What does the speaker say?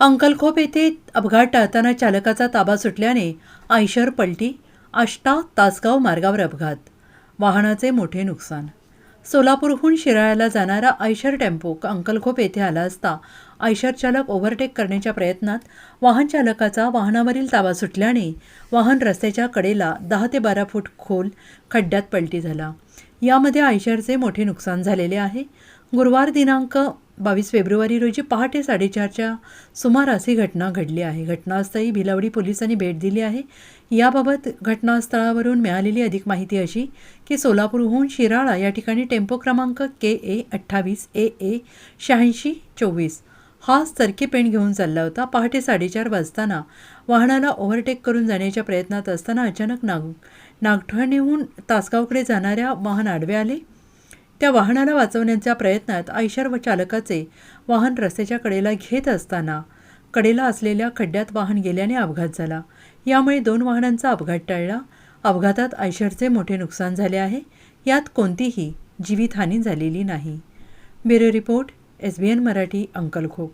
अंकलखोप येथे अपघात टाळताना चालकाचा ताबा सुटल्याने आयशर पलटी आष्टा तासगाव मार्गावर अपघात. वाहनाचे मोठे नुकसान. सोलापूरहून शिराळ्याला जाणारा आयशर टेम्पो अंकलखोप येथे आला असता आयशर चालक ओव्हरटेक करण्याच्या प्रयत्नात वाहन चालकाचा वाहनावरील ताबा सुटल्याने वाहन रस्त्याच्या कडेला दहा ते बारा फूट खोल खड्ड्यात पलटी झाला. यामध्ये आयशरचे मोठे नुकसान झालेले आहे. गुरुवार दिनांक बावीस फेब्रुवारी रोजी पहाटे साडेचारच्या सुमारास ही घटना घडली आहे. घटनास्थळी भिलावडी पोलिसांनी भेट दिली आहे. याबाबत घटनास्थळावरून मिळालेली अधिक माहिती अशी की सोलापूरहून शिराळा या ठिकाणी टेम्पो क्रमांक के ए अठ्ठावीस ए ए शहाऐंशी चोवीस हा सरकी पेंट घेऊन चालला होता. पहाटे साडेचार वाजताना वाहनाला ओव्हरटेक करून जाण्याच्या प्रयत्नात असताना अचानक नाग नागठणीहून तासगावकडे जाणाऱ्या वाहन आडवे आले. त्या वाहनाला वाचवण्याच्या प्रयत्नात आयशर व चालकाचे वाहन रस्त्याच्या कडेला घेत असताना कडेला असलेल्या खड्ड्यात वाहन गेल्याने अपघात झाला. यामुळे दोन वाहनांचा अपघात टळला. अपघातात आयशरचे मोठे नुकसान झाले आहे. यात कोणतीही जीवितहानी झालेली नाही. Bureau report S B N Marathi Ankalkhop.